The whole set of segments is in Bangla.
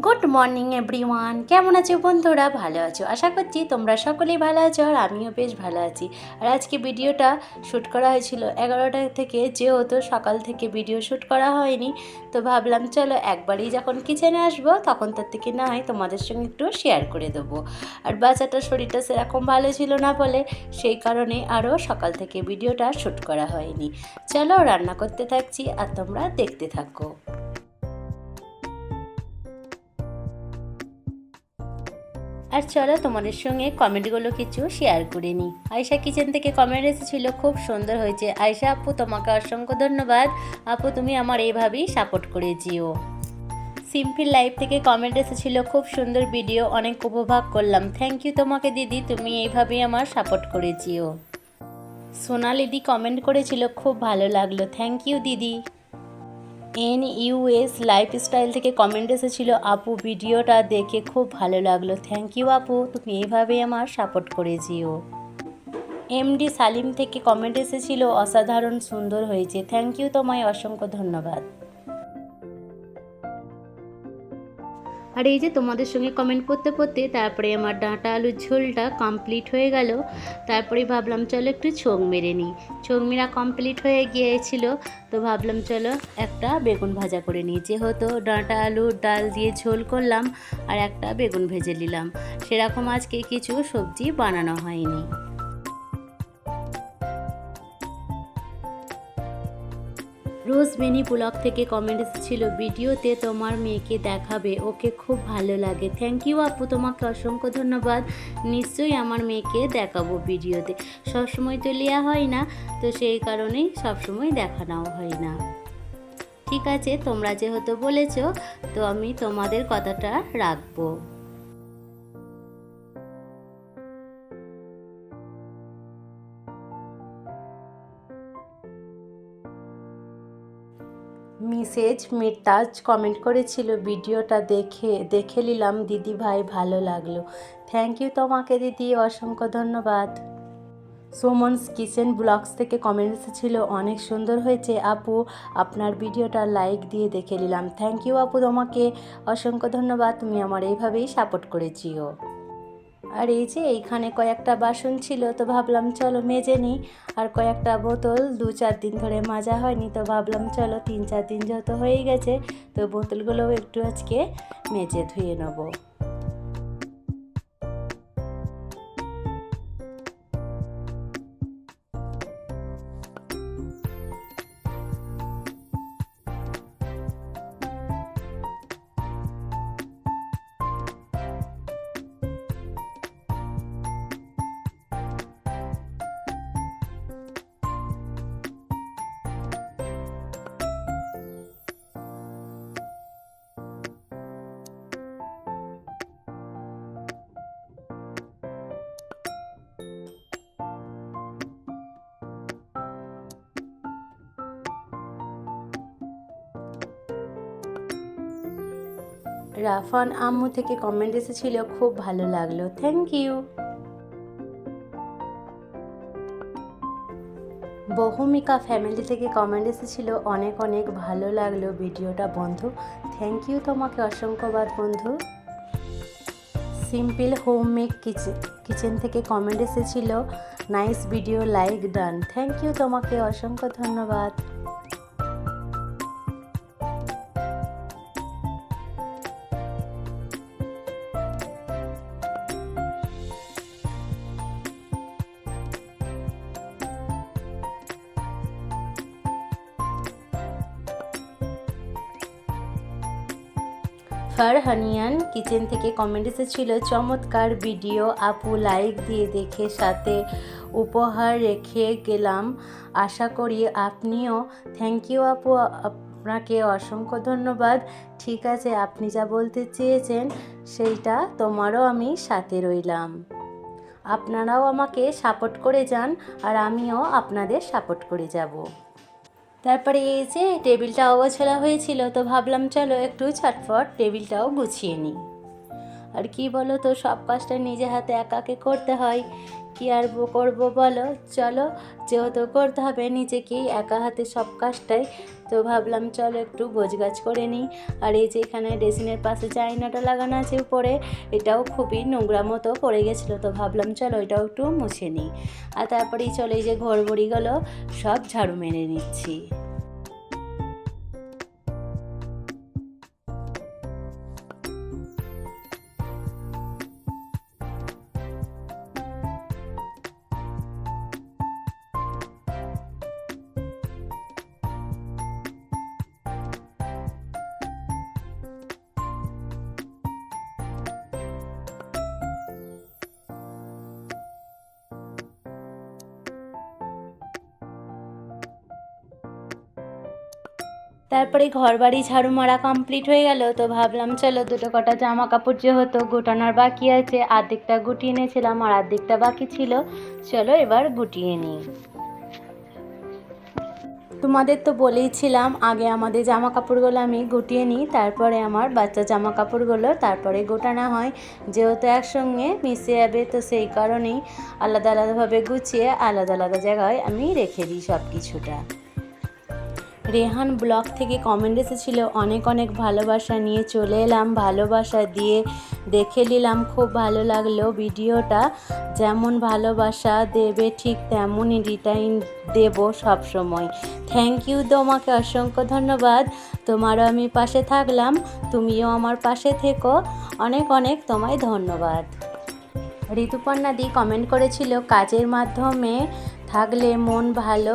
গুড মর্নিং এভরিওয়ান কেমন আছো বন্ধুরা? ভালো আছো? আশা করছি তোমরা সকলেই ভালো আছো আর আমিও বেশ ভালো আছি। আর আজকে ভিডিওটা শ্যুট করা হয়েছিল এগারোটা থেকে, যেহেতু সকাল থেকে ভিডিও শ্যুট করা হয়নি, তো ভাবলাম চলো একবারই যখন কিচেনে আসব, তখন তার থেকে না হয় তোমাদের সঙ্গে একটু শেয়ার করে দেবো। আর বাচ্চাটার শরীরটা সেরকম ভালো ছিল না বলে সেই কারণে আরও সকাল থেকে ভিডিওটা শ্যুট করা হয়নি। চলো রান্না করতে থাকছি আর তোমরা দেখতে থাকো। আর চলো তোমাদের সঙ্গে কমেন্টগুলো কিছু শেয়ার করে নিই। আয়সা কিচেন থেকে কমেন্ট এসেছিল, খুব সুন্দর হয়েছে। আয়সা আপু, তোমাকে অসংখ্য ধন্যবাদ। আপু, তুমি আমার এইভাবেই সাপোর্ট করে যেও। সিম্পল লাইফ থেকে কমেন্ট এসেছিল, খুব সুন্দর ভিডিও অনেক উপভোগ করলাম। থ্যাংক ইউ তোমাকে, দিদি, তুমি এইভাবেই আমার সাপোর্ট করে যেও। সোনালিদি কমেন্ট করেছিল, খুব ভালো লাগল। থ্যাংক ইউ দিদি। এন ইউএস লাইফস্টাইল থেকে কমেন্ট এসেছিল, আপু, ভিডিওটা দেখে খুব ভালো লাগল। থ্যাংক ইউ আপু। তুমি এইভাবেই আমার সাপোর্ট করেছিও এমডি সালিম থেকে কমেন্ট এসেছিল, অসাধারণ সুন্দর হয়েছে। থ্যাংক ইউ তোমায় অসংখ্য ধন্যবাদ। আর এই যে তোমাদের সঙ্গে কমেন্ট করতে করতে তারপরে আমার ডাঁটা আলুর ঝোলটা কমপ্লিট হয়ে গেল। তারপরে ভাবলাম চলো একটু ছোং মেরে নিই। ছোং মেরা কমপ্লিট হয়ে গিয়েছিল, তো ভাবলাম চলো একটা বেগুন ভাজা করে নিই। যেহেতু ডাঁটা আলু ডাল দিয়ে ঝোল করলাম আর একটা বেগুন ভেজে নিলাম। সেরকম আজকে কিছু সবজি বানানো হয়নি। রোজ বেনি ব্লগ থেকে কমেন্ট এসেছিল, ভিডিওতে তোমার মেয়েকে দেখাবে, ওকে খুব ভালো লাগে। থ্যাংক ইউ আপু, তোমাকে অসংখ্য ধন্যবাদ। নিশ্চয়ই আমার মেয়েকে দেখাবো ভিডিওতে। সবসময় তো নেওয়া হয় না, তো সেই কারণেই সবসময় দেখানোও হয় না। ঠিক আছে, তোমরা যেহেতু বলেছ, তো আমি তোমাদের কথাটা রাখব। মিসেজ মির্তাজ কমেন্ট করেছিল, ভিডিওটা দেখে দেখে নিলাম, দিদি ভাই ভালো লাগল। থ্যাংক ইউ তোমাকে দিদি, অসংখ্য ধন্যবাদ। সোমনস কিচেন ব্লগস থেকে কমেন্ট এসেছিল, অনেক সুন্দর হয়েছে, আপু, আপনার ভিডিওটা লাইক দিয়ে দেখে নিলাম। থ্যাংক ইউ আপু তোমাকে, অসংখ্য ধন্যবাদ, তুমি আমার এইভাবেই সাপোর্ট করেছিও। আর এই যে এইখানে কয়েকটা বাসন ছিল, তো ভাবলাম চলো মেজে নিই। আর কয়েকটা বোতল দু চার দিন ধরে মাজা হয়নি, তো ভাবলাম চলো তিন চার দিন যত হয়ে গেছে, তো বোতলগুলোও একটু আজকে মেজে ধুয়ে নেব। রাফান আম্মু থেকে কমেন্ট এসেছিল, খুব ভালো লাগল। থ্যাংক ইউ বহুমিকা ফ্যামিলি থেকে কমেন্ট এসেছিল, অনেক অনেক ভালো লাগল ভিডিওটা বন্ধু। থ্যাংক ইউ তোমাকে অসংখ্যবাদ বন্ধু। Simple home make kitchen kitchen থেকে কমেন্ট এসেছিল nice video like done thank you তোমাকে অসংখ্য ধন্যবাদ। ফারহানিয়ান কিচেন থেকে কমেন্ট এসেছিল, চমৎকার ভিডিও আপু লাইক দিয়ে দেখে সাথে উপহার রেখে গেলাম। আশা করি আপনিও থ্যাংক ইউ আপু, আপনাকে অসংখ্য ধন্যবাদ। ঠিক আছে, আপনি যা বলতে চেয়েছেন সেইটা তোমারও আমি সাথে রইলাম। আপনারাও আমাকে সাপোর্ট করে যান আর আমিও আপনাদের সাপোর্ট করে যাব। তারপরে এই যে টেবিলটা অগোছালা হয়েছিল, তো ভাবলাম চলো একটু ছটফট টেবিলটাও গুছিয়ে নিই। আর কি বলো তো, সব কাজটা নিজে হাতে একাকে করতে হয়। কি আর করব বলো? চলো, যেহেতু করতে হবে, নিজেকেই একা হাতে সব কাজটাই তো ভাবলাম, চলো একটু গোছগাছ করে নিই। আর এই যে এখানে ড্রেসিনের পাশে চাইনাটা লাগানো আছে উপরে, এটাও খুবই নোংরা মতো পড়ে গেছিল। তো ভাবলাম, চলো এটাও একটু মুছে নিই। আর তারপরেই চলে এই যে ঘর বড়িগুলো সব ঝাড়ু মেরে নিচ্ছি। তারপরে ঘর বাড়ি ঝাড়ু মারা কমপ্লিট হয়ে গেল, তো ভাবলাম চলো দুটো কটা জামা কাপড় যে হতো গোটানোর বাকি আছে, আর্ধেকটা গুটিয়ে নিয়েছিলাম আর আর্ধেকটা বাকি ছিল, চলো এবার গুটিয়ে নিই। তোমাদের তো বলেইছিলাম, আগে আমাদের জামা কাপড়গুলো আমি গুটিয়ে নিই, তারপরে আমার বাচ্চা জামা কাপড়গুলো তারপরে গোটানো হয়, যেহেতু একসঙ্গে মিশে যাবে, তো সেই কারণেই আলাদা আলাদাভাবে গুছিয়ে আলাদা আলাদা জায়গায় আমি রেখে দিই সব কিছুটা রেহান ব্লগ থেকে কমেন্ট এসেছিল, অনেক অনেক ভালোবাসা নিয়ে চলে এলাম, ভালোবাসা দিয়ে দেখে নিলাম, খুব ভালো লাগল ভিডিওটা। যেমন ভালোবাসা দেবে ঠিক তেমনই রিটার্ন দেব সব সময় থ্যাংক ইউ তোমাকে অসংখ্য ধন্যবাদ। তোমারও আমি পাশে থাকলাম, তুমিও আমার পাশে থেকো। অনেক অনেক তোমায় ধন্যবাদ। ঋতুপর্ণা দি কমেন্ট করেছিল, কাজের মাধ্যমে থাকলে মন ভালো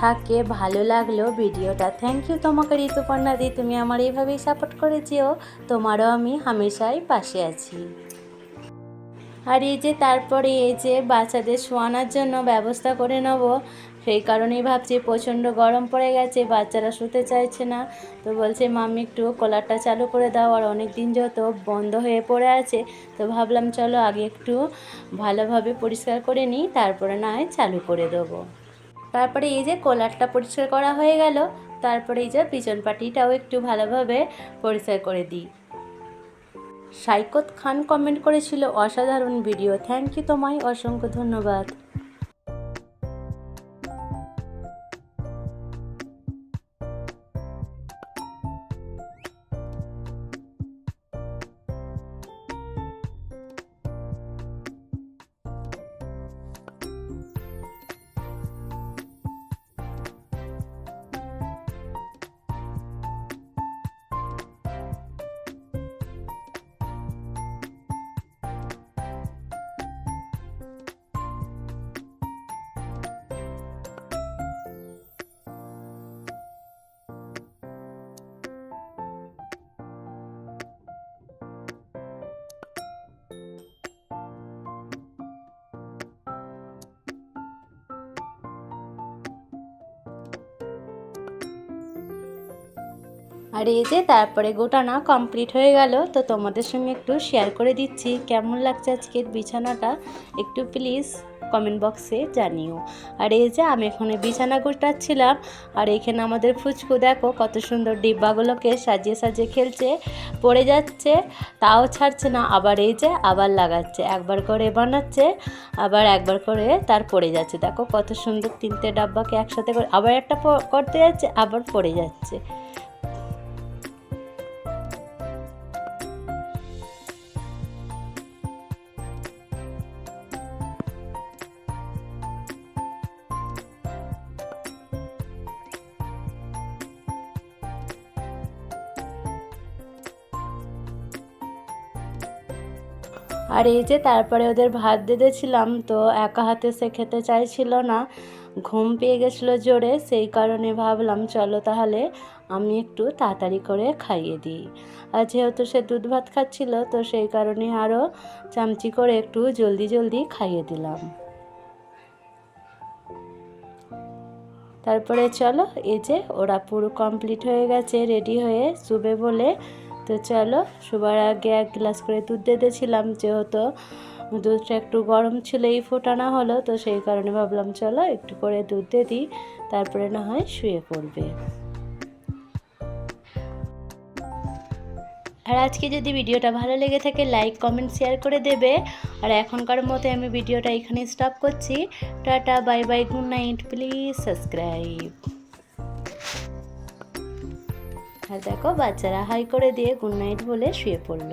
থাকে, ভালো লাগল ভিডিওটা। থ্যাংক ইউ তোমাকে ঋতুপর্ণা দি, তুমি আমার এইভাবেই সাপোর্ট করেছিও তোমারও আমি হামেশাই পাশে আছি। আর এই যে তারপরে এই যে বাচ্চাদের শোয়ানোর জন্য ব্যবস্থা করে নেব, সেই কারণেই ভাবছি প্রচণ্ড গরম পড়ে গেছে, বাচ্চারা শুতে চাইছে না। তো বলছে, মাম্মি, একটু কলারটা চালু করে দাও, আর অনেক দিন যত বন্ধ হয়ে পড়ে আছে, তো ভাবলাম চলো আগে একটু ভালোভাবে পরিষ্কার করে নিই, তারপরে না চালু করে দেবো। তারপরে এই যে কলারটা পরিষ্কার করা হয়ে গেল, তারপরে এই যে পিছন পাটিটাও একটু ভালোভাবে পরিষ্কার করে দিই। সাইকত খান কমেন্ট করেছিল, অসাধারণ ভিডিও থ্যাংক ইউ তোমায়, অসংখ্য ধন্যবাদ। আর এই যে তারপরে গোটানা কমপ্লিট হয়ে গেল, তো তোমাদের সঙ্গে একটু শেয়ার করে দিচ্ছি। কেমন লাগছে আজকের বিছানাটা? একটু প্লিজ কমেন্ট বক্সে জানিও। আর এই যে আমি এখানে বিছানা গোটাচ্ছিলাম, আর এখানে আমাদের ফুচকু দেখো, কত সুন্দর ডিব্বাগুলোকে সাজিয়ে সাজিয়ে খেলছে, পড়ে যাচ্ছে, তাও ছাড়ছে না, আবার এই যে আবার লাগাচ্ছে, একবার করে বানাচ্ছে, আবার একবার করে তার পড়ে যাচ্ছে। দেখো কত সুন্দর তিনটে ডাব্বাকে একসাথে করে, আবার একটা করতে যাচ্ছে, আবার পড়ে যাচ্ছে। আর এই যে তারপরে ওদের ভাত দিতেছিলাম তো একা হাতে সে খেতে চাইছিল না। ঘুম পেয়ে গেছিল জোরে, সেই কারণে ভাবলাম চলো তাহলে আমি একটু তাড়াতাড়ি করে খাইয়ে দিই। আর যেহেতু সে দুধ ভাত খাচ্ছিল, তো সেই কারণে আরও চামচি করে একটু জলদি জলদি খাইয়ে দিলাম। তারপরে চলো, এই যে ওরা পুরো কমপ্লিট হয়ে গেছে রেডি হয়ে শুবে বলে তো চলো শোবার আগে এক গ্লাস করে দুধ দিতেছিলাম যেহেতু দুধটা একটু গরম ছিল এই ফোটানো হলো, তো সেই কারণে ভাবলাম চলো একটু করে দুধ দিয়ে দিই, তারপরে না হয় শুয়ে পড়বে। আর আজকে যদি ভিডিওটা ভালো লেগে থাকে, লাইক, কমেন্ট, শেয়ার করে দেবে। আর এখনকার মতো আমি ভিডিওটা এখানে স্টপ করছি। Tata, bye bye, good night, please subscribe. আর দেখো বাচ্চারা হাই করে দিয়ে গুড নাইট বলে শুয়ে পড়ল।